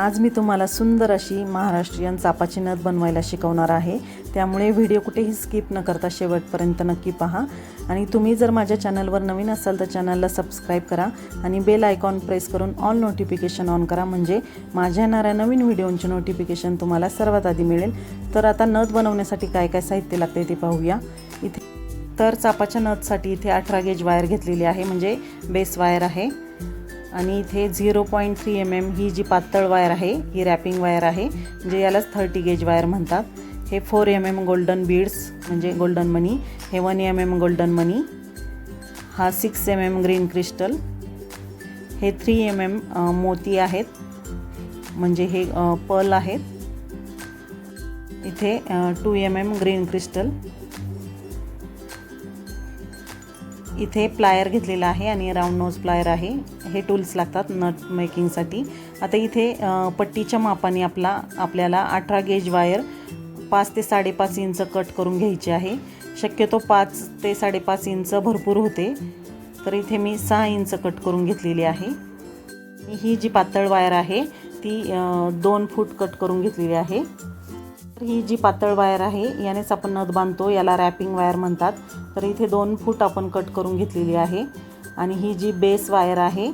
आज मी तुम्हाला सुंदर अशी महाराष्ट्रीयन चापाची नथ बनवायला शिकवणार आहे. त्यामुळे व्हिडिओ कुठेही स्किप न करता शेवटपर्यंत नक्की पहा. आणि तुम्ही जर माझ्या चॅनलवर नवीन असाल तर चॅनलला सबस्क्राईब करा आणि बेल आयकॉन प्रेस करून ऑल नोटिफिकेशन ऑन करा. म्हणजे माझ्या येणाऱ्या नवीन व्हिडिओंचे नोटिफिकेशन तुम्हाला सर्वात आधी मिळेल. तर आता नथ बनवण्यासाठी काय काय साहित्य लागते ते पाहूया. इथे तर चापाच्या नथसाठी इथे अठरा गेज वायर घेतलेली आहे. म्हणजे बेस वायर आहे. आणि इथे zero point three M M ही जी पातळ वायर आहे ही रॅपिंग वायर आहे म्हणजे यालाच थर्टी गेज वायर म्हणतात. हे four M M golden beads म्हणजे गोल्डन मनी हे वन एम एम गोल्डन मनी हा six M M green crystal हे थ्री एम एम मोती आहेत. म्हणजे हे पर्ल आहेत. इथे two M M green crystal इथे प्लायर घेतलेला आहे आणि राऊंड नोज प्लायर आहे. हे टूल्स लागतात नट मेकिंगसाठी आता इथे पट्टीच्या मापाने आपला आपल्याला अठरा गेज वायर पाच ते साडेपाच इंच कट करून घ्यायची आहे. शक्यतो पाच ते साडेपाच इंच भरपूर होते. तर इथे मी सहा इंच कट करून घेतलेली आहे. ही जी पातळ वायर आहे ती दोन फूट कट करून घेतलेली आहे. तर ही जी पातळ वायर आहे यानेच आपण नथ बांधतो याला रॅपिंग वायर म्हणतात. तर इथे दोन फूट आपण कट करून घेतलेली आहे. आणि ही जी बेस वायर आहे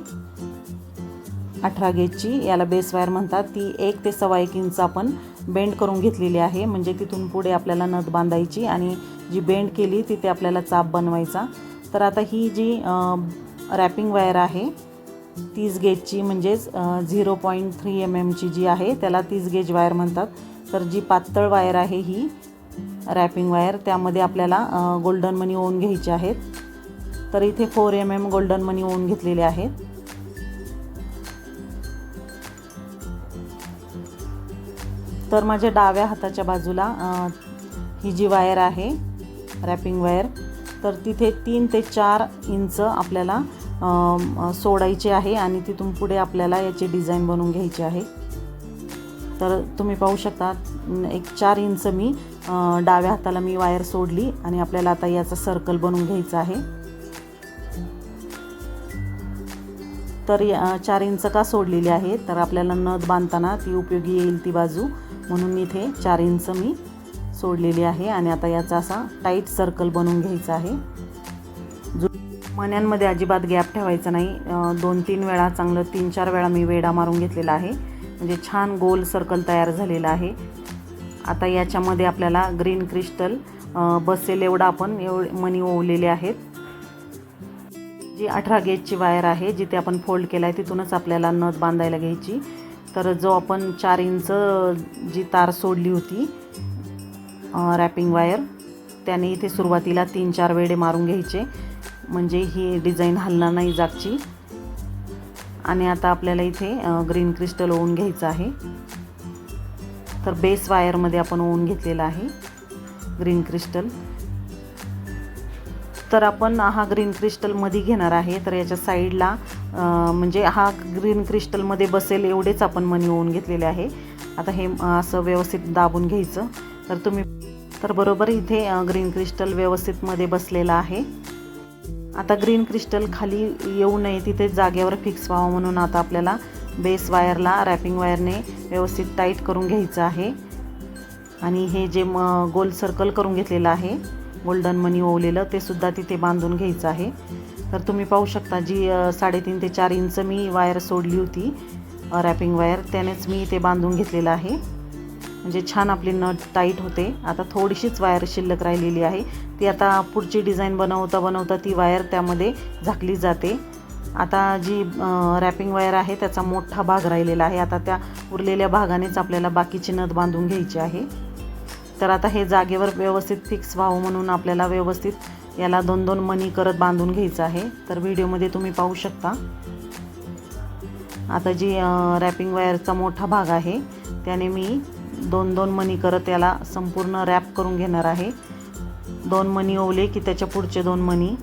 अठरा गेजची याला बेस वायर म्हणतात. ती एक ते सव्वा एक इंच आपण बेंड करून घेतलेली आहे. म्हणजे तिथून पुढे आपल्याला नथ बांधायची आणि जी बेंड केली तिथे आपल्याला चाप बनवायचा. तर आता ही जी रॅपिंग वायर आहे तीस गेजची म्हणजेच झिरो पॉईंट थ्री एम एमची जी आहे त्याला तीस गेज वायर म्हणतात. तर जी पातळ वायर आहे ही रॅपिंग वायर त्यामध्ये आपल्याला गोल्डन मनी ओवून घ्यायची आहेत. तर इथे फोर एम एम गोल्डन मनी ओन घेतलेले आहेत. तर माझ्या डाव्या हाताच्या बाजूला ही जी वायर आहे रॅपिंग वायर तर तिथे तीन ते चार इंच आपल्याला सोडायचे आहे आणि तिथून पुढे आपल्याला याची डिझाईन बनवून घ्यायची आहे. तर तुम्ही पाहू शकता एक चार इंच मी डाव्या हाताला मी वायर सोडली आणि आपल्याला आता याचा सर्कल बनवून घ्यायचा आहे. तर चार इंच का सोडलेली आहे तर आपल्याला नथ बांधताना ती उपयोगी येईल ती बाजू. म्हणून इथे चार इंच मी सोडलेली आहे आणि आता याचा असा टाईट सर्कल बनवून घ्यायचा आहे. जो मण्यांमध्ये अजिबात गॅप ठेवायचा नाही. दोन तीन वेळा चांगलं तीन चार वेळा मी वेडा मारून घेतलेला आहे. म्हणजे छान गोल सर्कल तयार झालेला आहे. आता याच्यामध्ये आपल्याला ग्रीन क्रिस्टल बसेल एवढा आपण एवढे मनी ओवलेले आहेत. जी अठरा गेजची वायर आहे जिथे आपण फोल्ड केला आहे तिथूनच आपल्याला नथ बांधायला घ्यायची. तर जो आपण चार इंच जी तार सोडली होती रॅपिंग वायर त्याने इथे सुरुवातीला तीन चार वेडे मारून घ्यायचे. म्हणजे ही डिझाईन हलणार नाही जागची. आणि आता आपल्याला इथे ग्रीन क्रिस्टल ओवून घ्यायचं आहे. तर बेस वायरमध्ये आपण ओवून घेतलेलं आहे ग्रीन क्रिस्टल. तर आपण हा ग्रीन क्रिस्टलमध्ये घेणार आहे. तर याच्या साईडला म्हणजे हा ग्रीन क्रिस्टलमध्ये बसेल एवढेच आपण मनी ओवून घेतलेले आहे. आता हे असं व्यवस्थित दाबून घ्यायचं. तर तुम्ही तर बरोबर इथे ग्रीन क्रिस्टल व्यवस्थितमध्ये बसलेला आहे. आता ग्रीन क्रिस्टल खाली येऊ नये तिथे जागेवर फिक्स व्हावं म्हणून आता आपल्याला बेस वायरला रॅपिंग वायरने व्यवस्थित टाईट करून घ्यायचं आहे. आणि हे जे म गोल सर्कल करून घेतलेलं आहे. गोल्डन मनी ओवलेलं ते सुद्धा तिथे बांधून घ्यायचं आहे. तर तुम्ही पाहू शकता जी साडेतीन ते चार इंच मी वायर सोडली होती रॅपिंग वायर त्यानेच मी इथे बांधून घेतलेलं आहे. म्हणजे छान आपली नट टाईट होते. आता थोडीशीच वायर शिल्लक राहिलेली आहे. ती आता पुढची डिझाईन बनवता बनवता ती वायर त्यामध्ये झाकली जाते. आता जी रॅपिंग वायर आहे त्याचा मोठा भाग राहिलेला आहे. आता त्या उरलेल्या भागानेच आपल्याला बाकीची नथ बांधून घ्यायची आहे. तर आता हे जागेवर व्यवस्थित फिक्स व्हावं म्हणून आपल्याला व्यवस्थित याला दोन दोन मनी करत बांधून घ्यायचं आहे. तर व्हिडिओमध्ये तुम्ही पाहू शकता. आता जी रॅपिंग वायरचा मोठा भाग आहे त्याने मी दोन दोन मनी करत याला संपूर्ण रॅप करून घेणार आहे. दोन मनी ओवले की त्याच्या पुढचे दोन मनी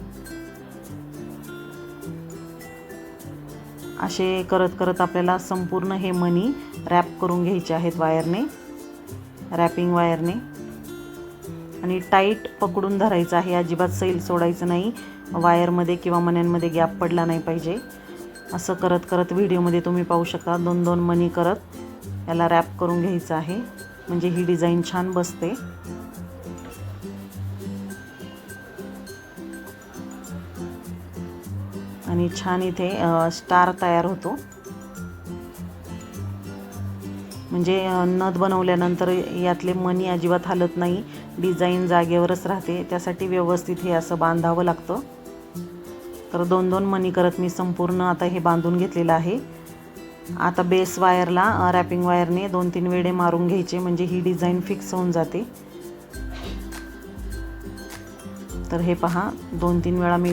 असे करत करत आपल्याला संपूर्ण हे मनी रॅप करून घ्यायचे आहेत वायरने. रॅपिंग वायरने. आणि टाईट पकडून धरायचं आहे अजिबात सैल सोडायचं नाही. वायरमध्ये किंवा मण्यांमध्ये गॅप पडला नाही पाहिजे. असं करत करत व्हिडिओमध्ये तुम्ही पाहू शकता दोन दोन मनी करत याला रॅप करून घ्यायचं आहे. म्हणजे ही डिझाईन छान बसते. आणि छान इथे स्टार तयार होतो. म्हणजे नथ बनवल्यानंतर यातले मणी अजिबात हलत नाही. डिझाईन जागेवरच राहते. त्यासाठी व्यवस्थित हे असं बांधावं लागतं. तर दोन दोन मणी करत मी संपूर्ण आता हे बांधून घेतलेलं आहे. आता बेस वायरला रॅपिंग वायरने दोन तीन वेडे मारून घ्यायचे. म्हणजे ही डिझाईन फिक्स होऊन जाते. तर हे पहा दोन तीन वेळा मी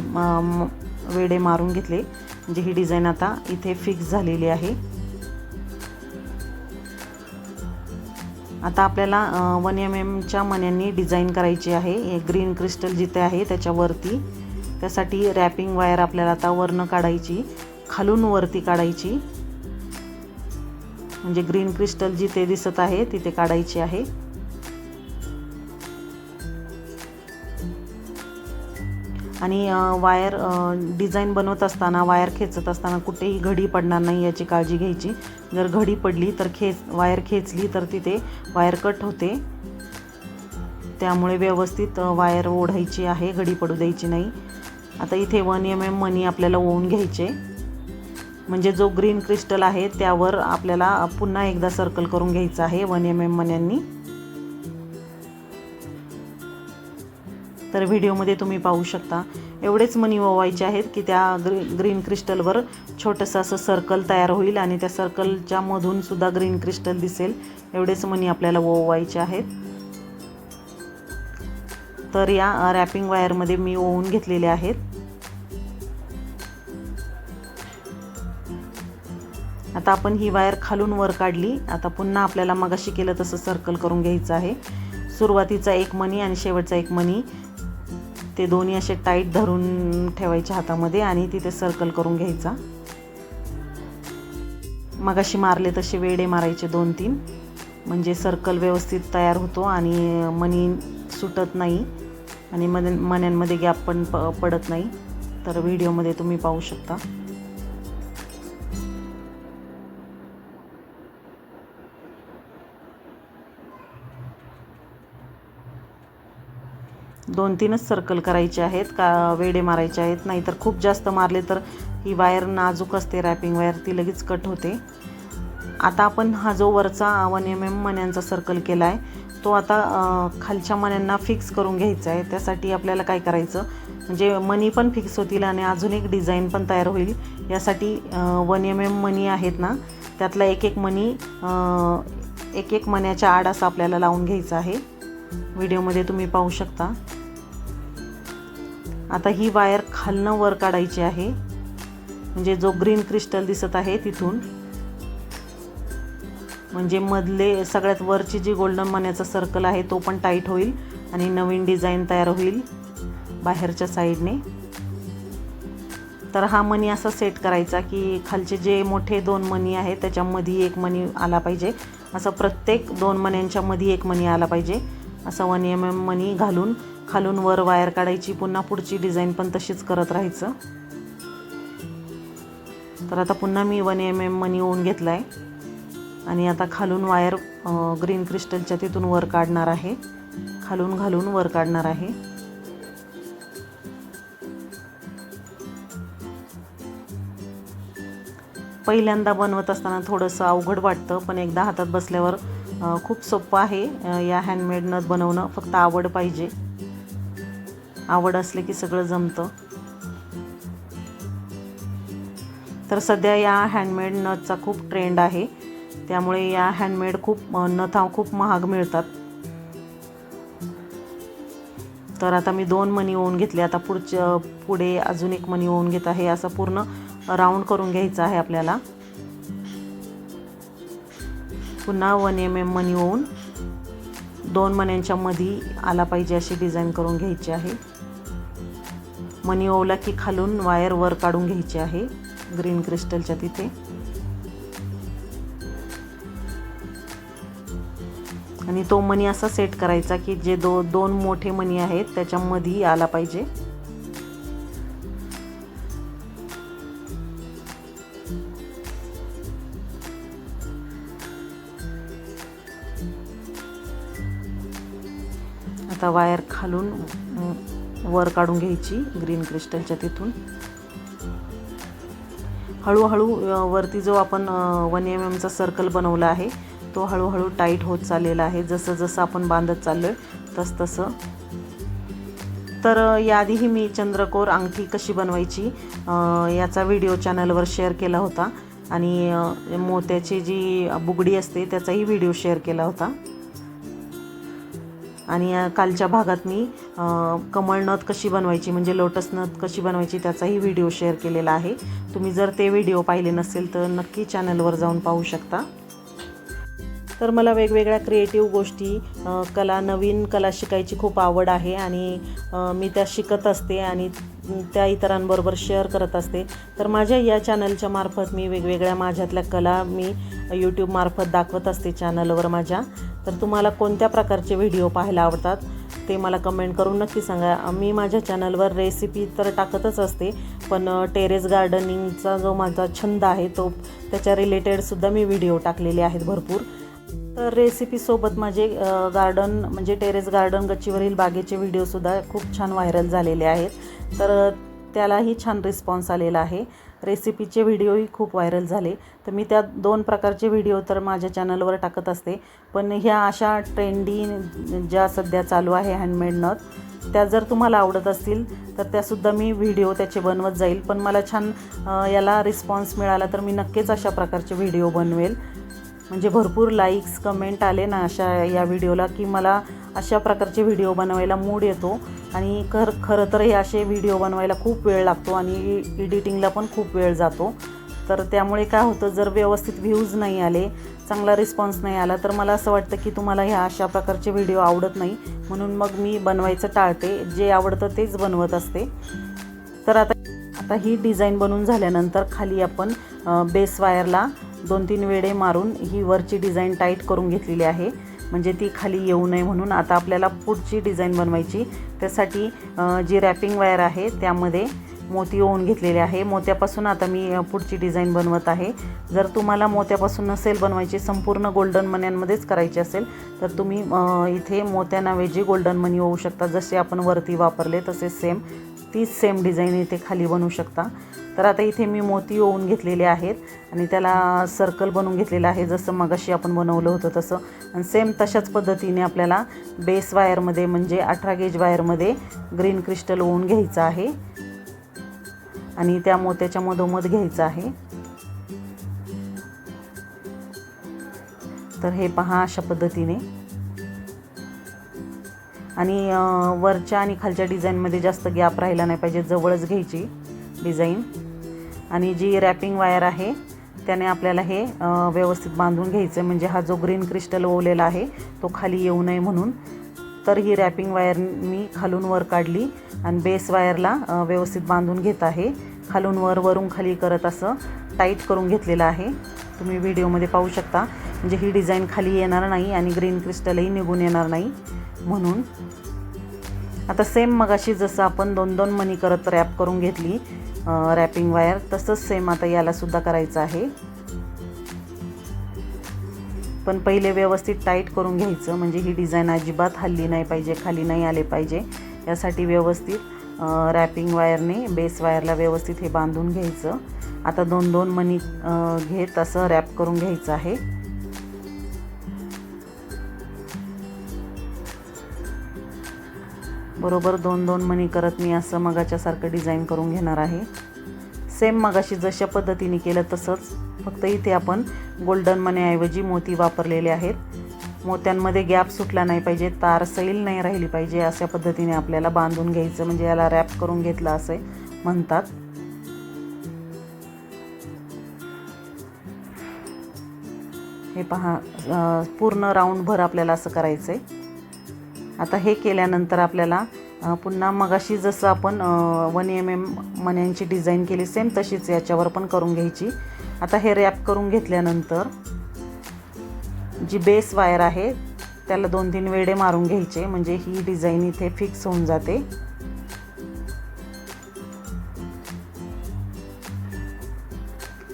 वेडे मारून घेतले. म्हणजे ही डिझाईन आता इथे फिक्स झालेली आहे. आता आपल्याला वन एम एमच्या मण्यांनी डिझाईन करायची आहे. ग्रीन क्रिस्टल जिथे आहे त्याच्यावरती. त्यासाठी रॅपिंग वायर आपल्याला आता वरनं काढायची खालून वरती काढायची. म्हणजे ग्रीन क्रिस्टल जिथे दिसत आहे तिथे काढायची आहे. आणि वायर डिझाईन बनवत असताना वायर खेचत असताना कुठेही घडी पडणार नाही याची काळजी घ्यायची. जर घडी पडली तर खेच वायर खेचली तर तिथे वायर कट होते. त्यामुळे व्यवस्थित वायर ओढायची आहे घडी पडू द्यायची नाही. आता इथे वन एम एम मनी आपल्याला ओवून घ्यायचे. म्हणजे जो ग्रीन क्रिस्टल आहे त्यावर आपल्याला पुन्हा एकदा सर्कल करून घ्यायचं आहे वन एम एम मन्यांनी. तर व्हिडिओमध्ये तुम्ही पाहू शकता. एवढेच मनी ओवायचे आहेत की त्या ग्री ग्रीन क्रिस्टलवर छोटंसं असं सर्कल तयार होईल आणि त्या सर्कलच्या मधूनसुद्धा ग्रीन क्रिस्टल दिसेल. एवढेच मनी आपल्याला ओवायचे आहेत. तर या रॅपिंग वायरमध्ये मी ओवून घेतलेले आहेत. आता आपण ही वायर खालून वर काढली. आता पुन्हा आपल्याला मगाशी केलं तसं सर्कल करून घ्यायचं आहे. सुरुवातीचा एक मनी आणि शेवटचा एक मनी. ते दोन्ही असे टाईट धरून ठेवायचे हातामध्ये आणि तिथे सर्कल करून घ्यायचा. मगाशी मारले तसे वेडे मारायचे दोन तीन. म्हणजे सर्कल व्यवस्थित तयार होतो आणि मनी सुटत नाही आणि मन मण्यांमध्ये गॅप पण प पडत नाही. तर व्हिडिओमध्ये तुम्ही पाहू शकता. दोन तीनच सर्कल करायचे आहेत का वेडे मारायचे आहेत नाहीतर खूप जास्त मारले तर ही वायर नाजूक असते रॅपिंग वायर ती लगेच कट होते. आता आपण हा जो वरचा वन एम एम मण्यांचा सर्कल केला आहे तो आता खालच्या मण्यांना फिक्स करून घ्यायचा आहे. त्यासाठी आपल्याला काय करायचं म्हणजे मनी पण फिक्स होतील आणि अजून एक डिझाईन पण तयार होईल. यासाठी वन एम एम मनी आहेत ना त्यातला एक एक मनी एक एक मण्याच्या आड असं आपल्याला लावून घ्यायचं आहे. व्हिडिओमध्ये तुम्ही पाहू शकता. आता ही वायर खालनं वर काढायची आहे. म्हणजे जो ग्रीन क्रिस्टल दिसत आहे तिथून. म्हणजे मधले सगळ्यात वरची जी गोल्डन मण्याचा सर्कल आहे तो पण टाईट होईल आणि नवीन डिझाईन तयार होईल बाहेरच्या साईडने. तर हा मनी असा सेट करायचा की खालचे जे मोठे दोन मनी आहेत त्याच्यामध्ये एक मनी आला पाहिजे. असं प्रत्येक दोन मण्यांच्यामध्ये एक मनी आला पाहिजे. असं वन एम एम मनी घालून खालून वर वायर काढायची पुन्हा पुढची डिझाईन पण तशीच करत राहायचं. तर आता पुन्हा मी वन एम एम मनी ओन घेतला आहे आणि आता खालून वायर ग्रीन क्रिस्टलच्या तिथून वर काढणार आहे. खालून घालून वर काढणार आहे. पहिल्यांदा बनवत असताना थोडंसं अवघड वाटतं पण एकदा हातात बसल्यावर खूप सोपं आहे या हँडमेड नथ बनवणं. फक्त आवड पाहिजे. आवड असली की सगळं जमतं. तर सध्या या हँडमेड नथचा खूप ट्रेंड आहे. त्यामुळे या हँडमेड खूप नथा खूप महाग मिळतात. तर आता मी दोन मनी ओवून घेतले. आता पुढच्या पुढे अजून एक मनी ओवून घेत आहे. असं पूर्ण राऊंड करून घ्यायचं आहे आपल्याला. पुन्हा वन एम एम मनी ओवून दोन मण्यांच्या मध्ये आला पाहिजे अशी डिझाईन करून घ्यायची आहे. मनी ओवला की खालून वायर वर काढून घ्यायची आहे. ग्रीन क्रिस्टलच्या तिथे. आणि तो मनी असा सेट करायचा की जे दो दोन मोठे मनी आहेत त्याच्यामध्ये आला पाहिजे. आता वायर खालून वर काढून घ्यायची ग्रीन क्रिस्टलच्या तिथून. हळूहळू वरती जो आपण वन एम एमचा सर्कल बनवला आहे तो हळूहळू टाईट होत चाललेला आहे. जसं जसं आपण बांधत चाललो आहे तस तसं. तर याआधीही मी चंद्रकोर अंगठी कशी बनवायची याचा व्हिडिओ चॅनलवर शेअर केला होता. आणि मोत्याची जी बुगडी असते त्याचाही व्हिडिओ शेअर केला होता. आणि कालच्या भागात मी कमळनथ कमळ नथ कशी बनवायची म्हणजे लोटस नथ कशी बनवायची त्याचाही व्हिडिओ शेअर केलेला आहे. तुम्ही जर ते व्हिडिओ पाहिले नसेल तर नक्की चॅनलवर जाऊन पाहू शकता. तर मला वेगवेगळ्या क्रिएटिव्ह गोष्टी कला नवीन कला शिकायची खूप आवड आहे आणि मी त्या शिकत असते आणि त्या इतरांबरोबर शेअर करत असते. तर माझ्या या चॅनलच्या मार्फत मी वेगवेगळ्या माझ्यातल्या कला मी यूट्यूबमार्फत दाखवत असते चॅनलवर माझ्या. तर तुम्हाला कोणत्या प्रकारचे व्हिडिओ पाहायला आवडतात? ते मला कमेंट करून नक्की सांगा. मी माझ्या चॅनलवर रेसिपी तर टाकतच असते पण टेरेस गार्डनिंगचा जो माझा छंद आहे तो त्याच्या रिलेटेडसुद्धा मी व्हिडिओ टाकलेले आहेत भरपूर. तर रेसिपीसोबत माझे गार्डन म्हणजे टेरेस गार्डन गच्चीवरील बागेचे व्हिडिओसुद्धा खूप छान व्हायरल झालेले आहेत. तर त्यालाही छान रिस्पॉन्स आलेला आहे. रेसिपीचे व्हिडिओही खूप व्हायरल झाले. तर मी त्या दोन प्रकारचे व्हिडिओ तर माझ्या चॅनलवर टाकत असते. पण ह्या अशा ट्रेंडी ज्या सध्या चालू आहे हँडमेड नथ त्या जर तुम्हाला आवडत असतील तर त्यासुद्धा मी व्हिडिओ त्याचे बनवत जाईल. पण मला छान याला रिस्पॉन्स मिळाला तर मी नक्कीच अशा प्रकारचे व्हिडिओ बनवेल. म्हणजे भरपूर लाईक्स कमेंट आले ना अशा या व्हिडिओला की मला अशा प्रकारचे व्हिडिओ बनवायला मूड येतो. आणि खर खरं तर हे असे व्हिडिओ बनवायला खूप वेळ लागतो आणि एडिटिंगला पण खूप वेळ जातो. तर त्यामुळे काय होतं जर व्यवस्थित व्ह्यूज नाही आले चांगला रिस्पॉन्स नाही आला तर मला असं वाटतं की तुम्हाला ह्या अशा प्रकारचे व्हिडिओ आवडत नाही. म्हणून मग मी बनवायचं टाळते. जे आवडतं तेच बनवत असते. तर आता आता ही डिझाईन बनवून झाल्यानंतर खाली आपण बेस वायरला दोन तीन वेळे मारून ही वरची डिझाईन टाईट करून घेतलेली आहे. म्हणजे ती खाली येऊ नये म्हणून आता आपल्याला पुढची डिझाईन बनवायची. त्यासाठी जी रॅपिंग वायर आहे त्यामध्ये मोती ओवून घेतलेले आहे. मोत्यापासून आता मी पुढची डिझाईन बनवत आहे. जर तुम्हाला मोत्यापासून नसेल बनवायची संपूर्ण गोल्डन मण्यांमध्येच करायची असेल तर तुम्ही इथे मोत्यांऐवजी गोल्डन मनी होऊ शकता. जसे आपण वरती वापरले तसे सेम तीच सेम डिझाईन इथे खाली बनवू शकता. तर आता इथे मी मोती ओवून घेतलेले आहेत आणि त्याला सर्कल बनवून घेतलेलं आहे. जसं मगाशी आपण बनवलं होतं तसं. आणि सेम तशाच पद्धतीने आपल्याला बेस वायरमध्ये म्हणजे अठरा गेज वायरमध्ये ग्रीन क्रिस्टल ओवून घ्यायचं आहे. आणि त्या मोत्याच्या मधोमध घ्यायचं आहे. तर हे पहा अशा पद्धतीने. आणि वरच्या आणि खालच्या डिझाईनमध्ये जास्त गॅप राहिला नाही पाहिजे जवळच घ्यायची डिझाईन. आणि जी रॅपिंग वायर आहे त्याने आपल्याला हे व्यवस्थित बांधून घ्यायचं आहे म्हणजे हा जो ग्रीन क्रिस्टल ओवलेला आहे तो खाली येऊ नये म्हणून. तर ही रॅपिंग वायर मी खालून वर काढली आणि बेस वायरला व्यवस्थित बांधून घेत आहे. खालून वर वरून खाली करत असं टाईट करून घेतलेलं आहे. तुम्ही व्हिडिओमध्ये पाहू शकता. म्हणजे ही डिझाईन खाली येणार नाही आणि ग्रीन क्रिस्टलही निघून येणार नाही. म्हणून. आता सेम मगाशी जसं आपण दोन दोन मणी करत रॅप करून घेतली रॅपिंग वायर तसंच सेम आता यालासुद्धा करायचं आहे. पण पहिले व्यवस्थित टाईट करून घ्यायचं म्हणजे ही डिझाईन अजिबात हल्ली नाही पाहिजे खाली नाही आले पाहिजे. यासाठी व्यवस्थित रॅपिंग वायरने बेस वायरला व्यवस्थित हे बांधून घ्यायचं. आता दोन दोन मणी घेत असं रॅप करून घ्यायचं आहे. बरोबर दोन दोन मणी करत मी असं मगाच्यासारखं डिझाईन करून घेणार आहे. सेम मगाशी जशा पद्धतीने केलं तसंच फक्त इथे आपण गोल्डन मण्याऐवजी मोती वापरलेले आहेत. मोत्यांमध्ये गॅप सुटला नाही पाहिजे तार सैल नाही राहिली पाहिजे अशा पद्धतीने आपल्याला बांधून घ्यायचं म्हणजे याला रॅप करून घेतलं असे म्हणतात. हे पहा पूर्ण राऊंडभर आपल्याला असं करायचं आहे आता हे केल्यानंतर आपल्याला पुन्हा मगाशी जसं आपण वन एम एम मण्यांची डिझाईन केली सेम तशीच याच्यावर पण करून घ्यायची. आता हे रॅप करून घेतल्यानंतर जी बेस वायर आहे त्याला दोन तीन वेडे मारून घ्यायचे म्हणजे ही डिझाईन इथे फिक्स होऊन जाते.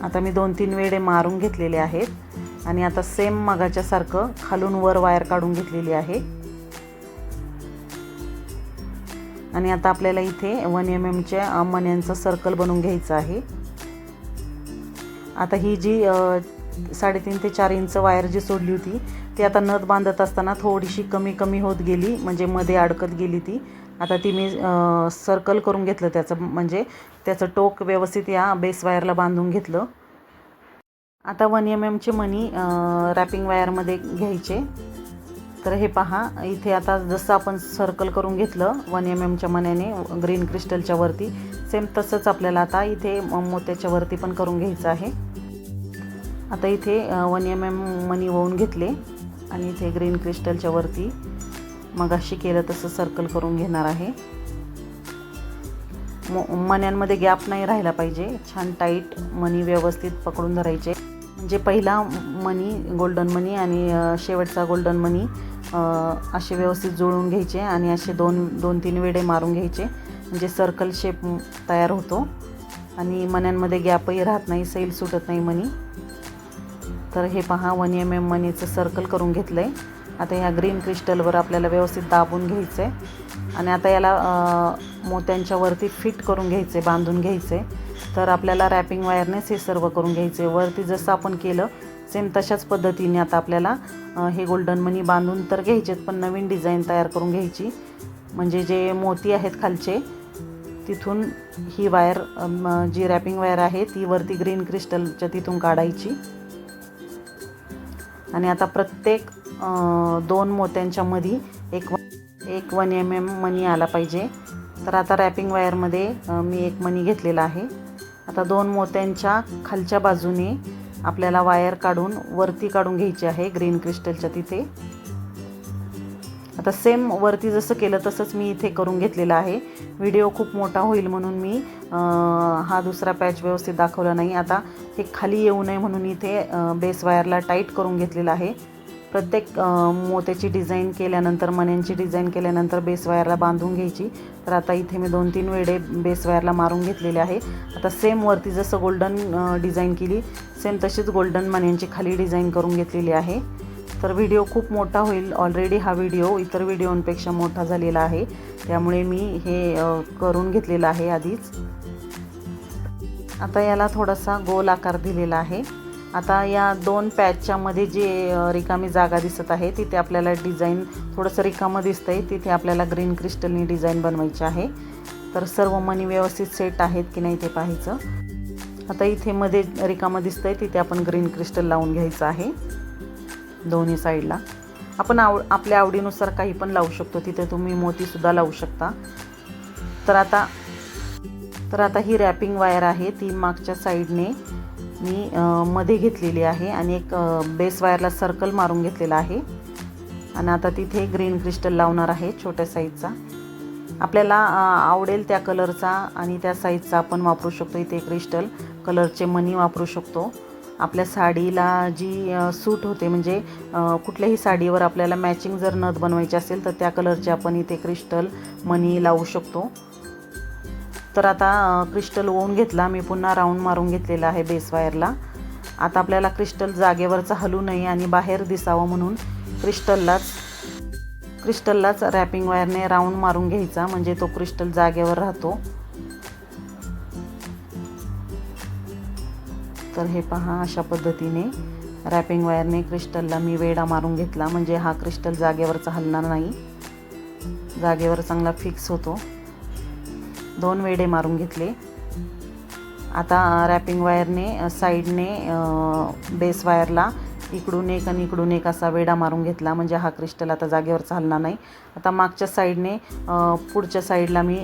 आता मी दोन तीन वेडे मारून घेतलेले आहेत. आणि आता सेम मगाच्यासारखं खालून वर वायर काढून घेतलेली आहे. आणि आता आपल्याला इथे वन एम एमच्या मण्यांचा सर्कल बनवून घ्यायचं आहे. आता ही जी साडेतीन ते चार इंच वायर जी सोडली होती ती आता नथ बांधत असताना थोडीशी कमी कमी होत गेली म्हणजे मध्ये अडकत गेली ती. आता ती मी सर्कल करून घेतलं त्याचं म्हणजे त्याचं टोक व्यवस्थित या बेस वायरला बांधून घेतलं. आता वन एम एमचे मनी रॅपिंग वायरमध्ये घ्यायचे. तर हे पहा इथे आता जसं आपण सर्कल करून घेतलं वन एम एमच्या मण्याने ग्रीन क्रिस्टलच्या वरती सेम तसंच आपल्याला आता इथे मोत्याच्या वरती पण करून घ्यायचं आहे. आता इथे वन एम एम मनी वळून घेतले आणि इथे ग्रीन क्रिस्टलच्या वरती मग अशी केलं तसं सर्कल करून घेणार आहे. मो मण्यांमध्ये गॅप नाही राहिला पाहिजे छान टाईट मनी व्यवस्थित पकडून धरायचे. म्हणजे पहिला मनी गोल्डन मनी आणि शेवटचा गोल्डन मनी असे व्यवस्थित जुळवून घ्यायचे आणि असे दोन दोन तीन वेडे मारून घ्यायचे. म्हणजे सर्कल शेप तयार होतो. आणि मण्यांमध्ये गॅपही राहत नाही सैल सुटत नाही मनी तर हे पहा वन एम एम मनीचं सर्कल करून घेतलं आहे आता ह्या ग्रीन क्रिस्टलवर आपल्याला व्यवस्थित दाबून घ्यायचं. आहे आणि आता याला मोत्यांच्या वरती फिट करून घ्यायचे बांधून घ्यायचे. तर आपल्याला रॅपिंग वायरनेच हे सर्व करून घ्यायचे. वरती जसं आपण केलं सेम तशाच पद्धतीने आता आपल्याला हे गोल्डन मनी बांधून तर घ्यायचेत पण नवीन डिझाईन तयार करून घ्यायची. म्हणजे जे मोती आहेत खालचे तिथून ही वायर जी रॅपिंग वायर आहे ती वरती ग्रीन क्रिस्टलच्या तिथून काढायची. आणि आता प्रत्येक दोन मोत्यांच्या मध्ये एक एक वन एम एम मनी आला पाहिजे. तर आता रॅपिंग वायरमध्ये मी एक मनी घेतलेला आहे. आता दोन मोत्यांच्या खालच्या बाजूने आपल्याला वायर काढून वरती काढून घ्यायची आहे ग्रीन क्रिस्टलच्या तिथे. आता सेम वरती जसं केलं तसंच मी इथे करून घेतलेलं आहे. व्हिडिओ खूप मोठा होईल म्हणून मी हा दुसरा पॅच व्यवस्थित दाखवला नाही. आता हे खाली येऊ नये म्हणून इथे बेस वायरला टाईट करून घेतलेलं आहे. प्रत्येक मोत्याची डिझाईन केल्यानंतर मण्यांची डिझाईन केल्यानंतर बेसवायरला बांधून घ्यायची. तर आता इथे मी दोन तीन वेळे बेसवायरला मारून घेतलेले आहे. आता सेम वरती जसं गोल्डन डिझाईन केली सेम तशीच गोल्डन मण्यांची खाली डिझाईन करून घेतलेली आहे. तर व्हिडिओ खूप मोठा होईल. ऑलरेडी हा व्हिडिओ इतर व्हिडिओंपेक्षा मोठा झालेला आहे. त्यामुळे मी हे करून घेतलेलं आहे आधीच. आता याला थोडासा गोल आकार दिलेला आहे. आता या दोन पॅचच्यामध्ये जे रिकामी जागा दिसत आहे तिथे आपल्याला डिझाईन थोडंसं रिकामं दिसतं आहे तिथे आपल्याला ग्रीन क्रिस्टलनी डिझाईन बनवायची आहे. तर सर्व मनी व्यवस्थित सेट आहेत की नाही ते पाहायचं. आता इथे मध्ये रिकामं दिसतंय तिथे आपण ग्रीन क्रिस्टल लावून घ्यायचं आहे. दोन्ही साईडला. आपण आव आपल्या आवडीनुसार काही पण लावू शकतो. तिथे तुम्ही मोतीसुद्धा लावू शकता. तर आता तर आता ही रॅपिंग वायर आहे ती मागच्या साईडने मी मध्ये घेतलेली आहे आणि एक बेस वायरला सर्कल मारून घेतलेला आहे. आणि आता तिथे ग्रीन क्रिस्टल लावणार आहे छोट्या साईजचा. आपल्याला आवडेल त्या कलरचा आणि त्या साईजचा आपण वापरू शकतो इथे क्रिस्टल. कलरचे मनी वापरू शकतो. आपल्या साडीला जी सूट होते म्हणजे कुठल्याही साडीवर आपल्याला मॅचिंग जर नथ बनवायची असेल तर त्या कलरचे आपण इथे क्रिस्टल मनी लावू शकतो. तर आता क्रिस्टल ओवून घेतला. मी पुन्हा राऊंड मारून घेतलेला आहे बेस वायरला आता आपल्याला क्रिस्टल जागेवरचा हलू नये आणि बाहेर दिसावं म्हणून क्रिस्टललाच क्रिस्टललाच रॅपिंग वायरने राऊंड मारून घ्यायचा. म्हणजे तो क्रिस्टल जागेवर राहतो. तर हे पहा अशा पद्धतीने रॅपिंग वायरने क्रिस्टलला मी वेडा मारून घेतला. म्हणजे हा क्रिस्टल जागेवरचा हलणार नाही. जागेवर चांगला फिक्स होतो. दोन वेडे मारून घेतले. आता रॅपिंग वायरने साईडने बेस वायरला इकडून एक आणि इकडून एक असा वेडा मारून घेतला. म्हणजे हा क्रिस्टल आता जागेवर चालणार नाही. आता मागच्या साईडने पुढच्या साईडला मी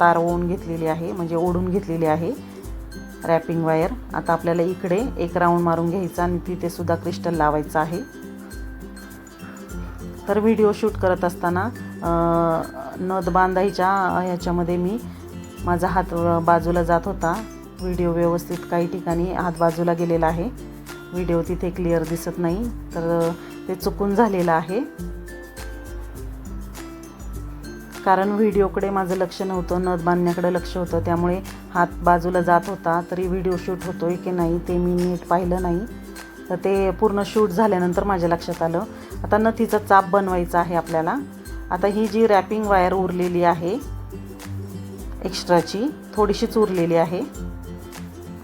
तार ओढून घेतलेली आहे. म्हणजे ओढून घेतलेली आहे रॅपिंग वायर आता आपल्याला इकडे एक राऊंड मारून घ्यायचा आणि तिथेसुद्धा क्रिस्टल लावायचं आहे. तर व्हिडिओ शूट करत असताना नद बांधायच्या ह्याच्यामध्ये मी माझा हात बाजूला जात होता. व्हिडिओ व्यवस्थित काही ठिकाणी हात बाजूला गेलेला आहे. व्हिडिओ तिथे क्लिअर दिसत नाही तर ते चुकून झालेलं आहे. कारण व्हिडिओकडे माझं लक्ष नव्हतं नथ बांधण्याकडे लक्ष होतं. त्यामुळे हात बाजूला जात होता तरी व्हिडिओ शूट होतो आहे की नाही ते मी नीट पाहिलं नाही. तर ते पूर्ण शूट झाल्यानंतर माझ्या लक्षात आलं. आता नथीचा चाप बनवायचा आहे आपल्याला. आता ही जी रॅपिंग वायर उरलेली आहे एक्स्ट्राची थोडीशीच उरलेली आहे.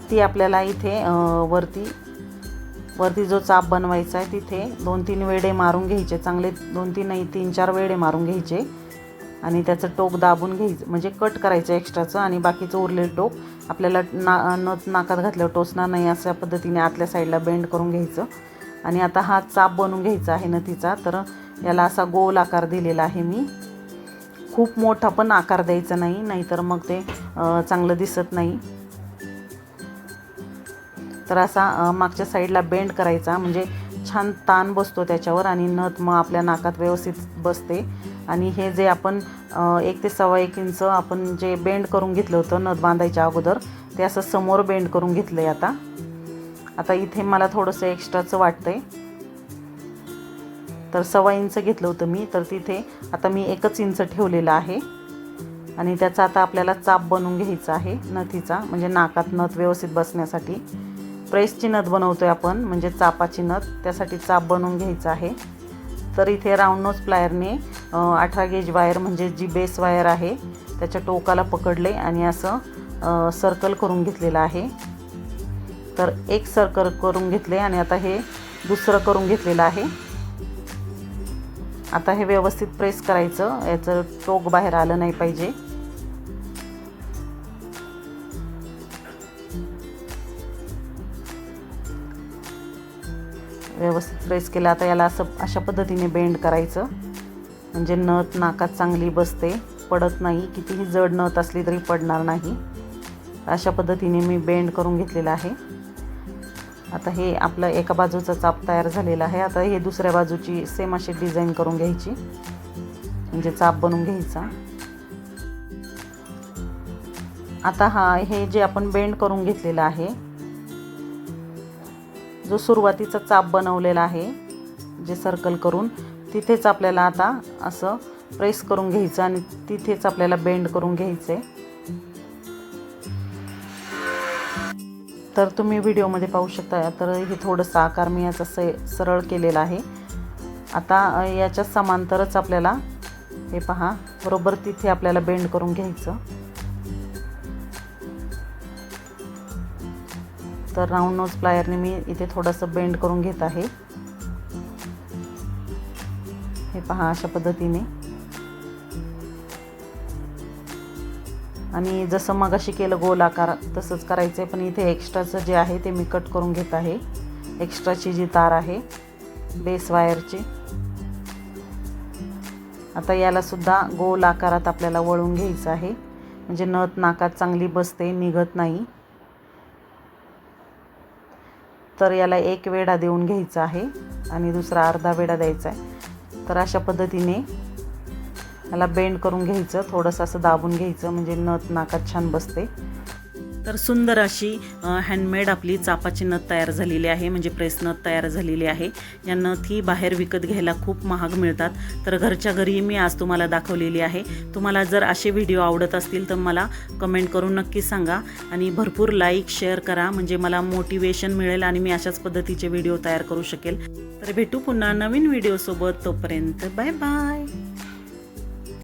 ती आपल्याला इथे वरती वरती जो चाप बनवायचा आहे तिथे दोन तीन वेडे मारून घ्यायचे. चांगले दोन तीन नाही तीन चार वेडे मारून घ्यायचे. आणि त्याचं टोक दाबून घ्यायचं म्हणजे कट करायचं एक्स्ट्राचं आणि बाकीचं उरलेलं टोक आपल्याला ना नथ नाकात घातल्यावर टोचणार नाही अशा पद्धतीने आतल्या साईडला बेंड करून घ्यायचं. आणि आता हा चाप बनवून घ्यायचा आहे नथीचा तर याला असा गोल आकार दिलेला आहे मी. खूप मोठा पण आकार द्यायचा नाही नाहीतर मग ते चांगलं दिसत नाही. तर असा मागच्या साईडला बेंड करायचा म्हणजे छान ताण बसतो त्याच्यावर आणि नथ मग आपल्या नाकात व्यवस्थित बसते. आणि हे जे आपण एक ते सव्वा एक इंच आपण जे बेंड करून घेतलं होतं नथ बांधायच्या अगोदर ते असं समोर बेंड करून घेतलं आहे आता. आता इथे मला थोडंसं एक्स्ट्राचं वाटतं आहे तर सव्वा इंच घेतलं होतं मी तर तिथे आता मी एकच इंच ठेवलेलं आहे. आणि त्याचा आता आपल्याला चाप बनवून घ्यायचा आहे नथीचा म्हणजे नाकात नथ व्यवस्थित बसण्यासाठी. प्रेसची नथ बनवतो आहे आपण म्हणजे चापाची नथ त्यासाठी चाप बनवून घ्यायचा आहे. तर इथे राऊंड नोज प्लायरने अठरा गेज वायर म्हणजे जी बेस वायर आहे त्याच्या टोकाला पकडले आणि असं सर्कल करून घेतलेलं आहे. तर एक सर्कल करून घेतले आणि आता हे दुसरं करून घेतलेलं आहे. आता हे व्यवस्थित प्रेस करायचं. याचं टोक बाहेर आलं नाही पाहिजे. व्यवस्थित प्रेस केलं. आता याला असं अशा पद्धतीने बेंड करायचं. म्हणजे नथ नाकात चांगली बसते. पडत नाही. कितीही जड नथ असली तरी पडणार नाही. अशा पद्धतीने मी बेंड करून घेतलेलं आहे. आता हे आपलं एका बाजूचा चाप तयार झालेला आहे. आता हे दुसऱ्या बाजूची सेम अशी डिझाईन करून घ्यायची. म्हणजे चाप बनवून घ्यायचा. आता हा हे जे आपण बेंड करून घेतलेलं आहे जो सुरुवातीचा चाप बनवलेला आहे जे सर्कल करून तिथेच आपल्याला आता असं प्रेस करून घ्यायचं आणि तिथेच आपल्याला बेंड करून घ्यायचं आहे तर तुम्ही व्हिडिओमध्ये पाहू शकता तर हे थोडंसं आकार मी याचा स सरळ केलेला आहे. आता याच्या समांतरच आपल्याला हे पहा बरोबर तिथे आपल्याला बेंड करून घ्यायचं. तर राऊंड नोज प्लायरने मी इथे थोडंसं बेंड करून घेत आहे. हे पहा अशा पद्धतीने. आणि जसं मगाशी केलं गोल आकार तसंच करायचं आहे पण इथे एक्स्ट्राचं जे आहे ते मी कट करून घेत आहे. एक्स्ट्राची जी तार आहे बेस वायरची आता यालासुद्धा गोल आकारात आपल्याला वळून घ्यायचं आहे. म्हणजे नथ नाकात चांगली बसते निघत नाही. तर याला एक वेढा देऊन घ्यायचा आहे आणि दुसरा अर्धा वेढा द्यायचा आहे. तर अशा पद्धतीने याला बेंड करून घ्यायचं थोडंसं असं दाबून घ्यायचं म्हणजे नथ नाकात छान बसते. तर सुंदर अशी हँडमेड आपली चापाची नथ तयार झालेली आहे म्हणजे प्रेस नथ तयार झालेली आहे. या नथी बाहेर विकत घ्यायला खूप महाग मिळतात. तर घरच्या घरी मी आज तुम्हाला दाखवलेली आहे. तुम्हाला जर असे व्हिडिओ आवडत असतील तर मला कमेंट करून नक्की सांगा आणि भरपूर लाईक शेअर करा म्हणजे मला मोटिवेशन मिळेल आणि मी अशाच पद्धतीचे व्हिडिओ तयार करू शकेल. तर भेटू पुन्हा नवीन व्हिडिओसोबत तोपर्यंत बाय बाय